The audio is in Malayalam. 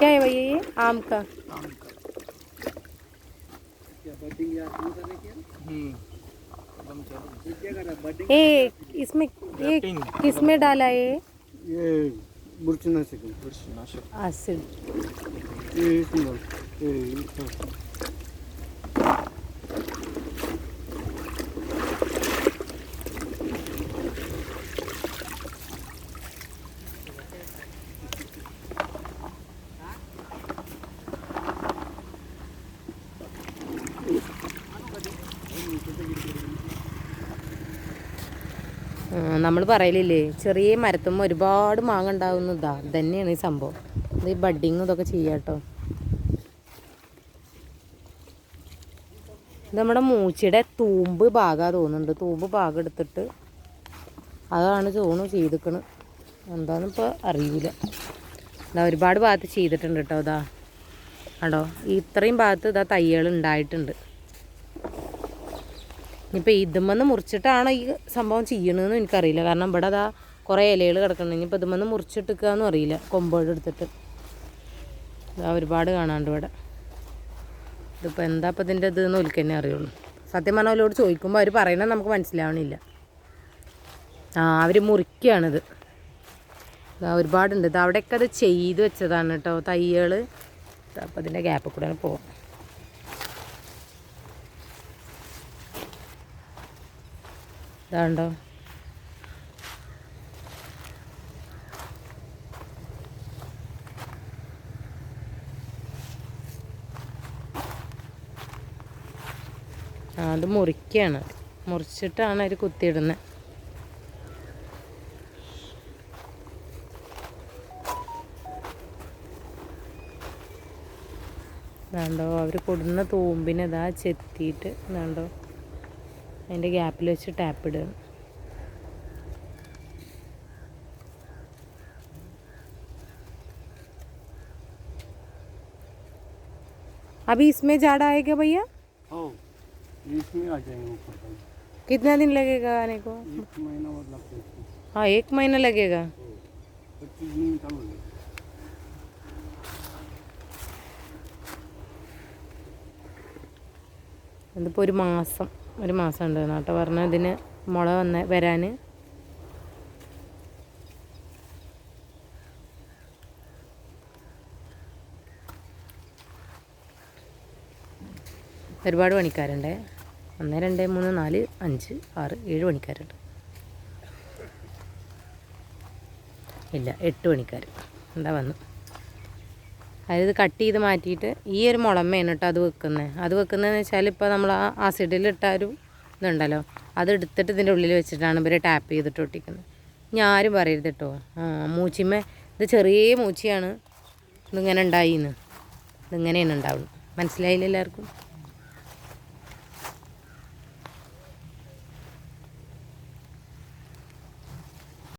क्या है भैया ये? आम का। हम्म। ए इसमें ये किसमें मतलब डाला है? ये बुरचनाशक बुरचनाशक आसिफ ये इसमें ये इसमें। നമ്മൾ പറയലില്ലേ ചെറിയ മരത്തുമ്പോൾ ഒരുപാട് മാങ്ങ ഉണ്ടാകുന്നതാ തന്നെയാണ് ഈ സംഭവം. ഈ ബഡിങ് ഇതൊക്കെ ചെയ്യാട്ടോ നമ്മുടെ മൂച്ചിയുടെ തൂമ്പ് ഭാഗാ തോന്നുന്നുണ്ട്. തൂമ്പ് ഭാഗം എടുത്തിട്ട് അതാണ് തോന്നും ചെയ്തിക്കണ്. എന്താണെന്നിപ്പോൾ അറിയില്ല ഇതാ ഒരുപാട് ഭാഗത്ത് ചെയ്തിട്ടുണ്ട് കേട്ടോ ഇതാ. ആടോ ഇത്രയും ഭാഗത്ത് ഇതാ തയ്യൽ ഉണ്ടായിട്ടുണ്ട്. ഇനിയിപ്പോൾ ഇതുമെന്ന് മുറിച്ചിട്ടാണോ ഈ സംഭവം ചെയ്യണമെന്ന് എനിക്കറിയില്ല. കാരണം ഇവിടെ അതാ കുറേ ഇലകൾ കിടക്കുന്നുണ്ട് ഇനിയിപ്പോൾ ഇതുമെന്ന് മുറിച്ചിട്ടിക്കാന്നും അറിയില്ല. കൊമ്പോട് എടുത്തിട്ട്. ഒരുപാട് കാണാണ്ട് ഇവിടെ. ഇതിപ്പോൾ എന്താ ഇപ്പം ഇതിന്റെ ഇത് എന്ന് ഒലിക്ക് തന്നെ അറിയുള്ളൂ. സത്യം പറഞ്ഞാൽ അവരോട് ചോദിക്കുമ്പോൾ അവർ പറയണത് നമുക്ക് മനസ്സിലാവണില്ല. ആ അവർ മുറിക്കുകയാണിത് ഇതാ ഒരുപാടുണ്ട്. ഇത് അവിടെയൊക്കെ അത് ചെയ്ത് വെച്ചതാണ് കേട്ടോ തയ്യൾ അപ്പം അതിന്റെ ഗ്യാപ്പിൽ കൂടെ പോവാം. ഇതാണ്ടോ. അത് മുറിക്കുകയാണ് മുറിച്ചിട്ടാണ് അവർ കുത്തിയിടുന്നത് ഇതാണ്ടോ അവർ കൊടുന്ന തൂമ്പിനെ ഇതാ ചെത്തിയിട്ട് ഇതാണ്ടോ. അതിൻ്റെ ഗ്യാപ്പിൽ വെച്ച് ടാപ്പ് ഇടുകയാണ് अभी इसमें झाड़ आएगा भैया हो इसमें आ जाएंगे ऊपर तक. कितना दिन लगेगा आने को एक महिना वर लागतो इसमें. हाँ एक महीना लगेगा पच्चीस दिन चालू होईल. ഇതിപ്പോൾ ഒരു മാസം ഒരു മാസം ഉണ്ട് നാട്ടെ പറഞ്ഞു ഇതിന് മുള വന്ന് വരാൻ ഒരുപാട് പണിക്കാരുണ്ട്. ഒന്ന് രണ്ട് മൂന്ന് നാല് അഞ്ച് ആറ് ഏഴ് പണിക്കാരുണ്ട്. ഇല്ല എട്ട് പണിക്കാർ എന്താ വന്നു? അതായത് കട്ട് ചെയ്ത് മാറ്റിയിട്ട് ഈ ഒരു മുളമ്മയാണ് കേട്ടോ അത് വെക്കുന്നത് അത് വെക്കുന്നതെന്ന് വെച്ചാൽ ഇപ്പോൾ നമ്മൾ ആ ആസിഡിലിട്ട ഒരു ഇതുണ്ടല്ലോ അത് എടുത്തിട്ട് ഇതിന്റെ ഉള്ളിൽ വെച്ചിട്ടാണ് ഇവർ ടാപ്പ് ചെയ്തിട്ട് ഒട്ടിക്കുന്നത്. ഇനി ആരും പറയരുത് കേട്ടോ മൂച്ചിമ്മ ഇത് ചെറിയ മൂച്ചിയാണ്. ഇതിങ്ങനെ ഉണ്ടായിന്ന്. ഇതിങ്ങനെയാണ് ഉണ്ടാവുന്നത്. മനസ്സിലായില്ല എല്ലാവർക്കും?